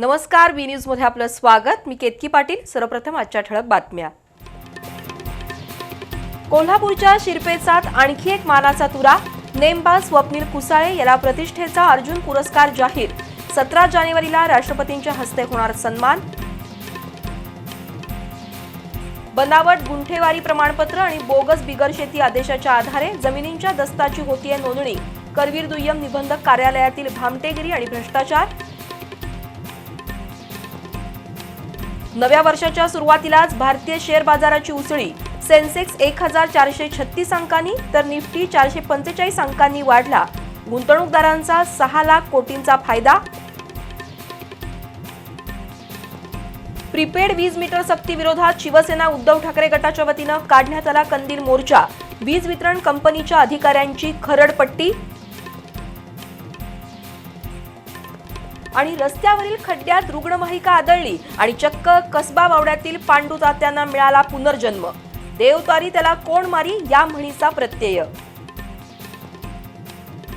नमस्कार बी न्यूजमध्ये आपलं स्वागत. मी केतकी पाटील. सर्वप्रथम आजच्या ठळक बातम्या. कोल्हापूरच्या शिरपेचात आणखी एक मानाचा तुरा. नेमबाज स्वप्नील कुसाळे याला प्रतिष्ठेचा अर्जुन पुरस्कार जाहीर. सतरा जानेवारीला राष्ट्रपतींच्या हस्ते होणार सन्मान. बनावट गुंठेवारी प्रमाणपत्र आणि बोगस बिगर शेती आदेशाच्या आधारे जमिनींच्या दस्ताची होतीये नोंदणी. करवीर दुय्यम निबंधक कार्यालयातील भामटेगिरी आणि भ्रष्टाचार. नव्या वर्षाच्या सुरुवातीलाच भारतीय शेअर बाजाराची उसळी. सेन्सेक्स एक हजार चारशे छत्तीस अंकांनी तर निफ्टी चारशे पंचेचाळीस अंकांनी वाढला. गुंतवणूकदारांचा सहा लाख कोटींचा फायदा. प्रीपेड वीज मीटर सक्ती विरोधात शिवसेना उद्धव ठाकरे गटाच्या वतीनं काढण्यात आला कंदील मोर्चा. वीज वितरण कंपनीच्या अधिकाऱ्यांची खरडपट्टी. आणि रस्त्यावरील खड्ड्यात रुग्णवाहिका आदळली आणि चक्क कसबा वावड्यातील पांडू तात्यांना मिळाला पुनर्जन्म. देवतारी त्याला कोण मारी या म्हणीचा प्रत्यय.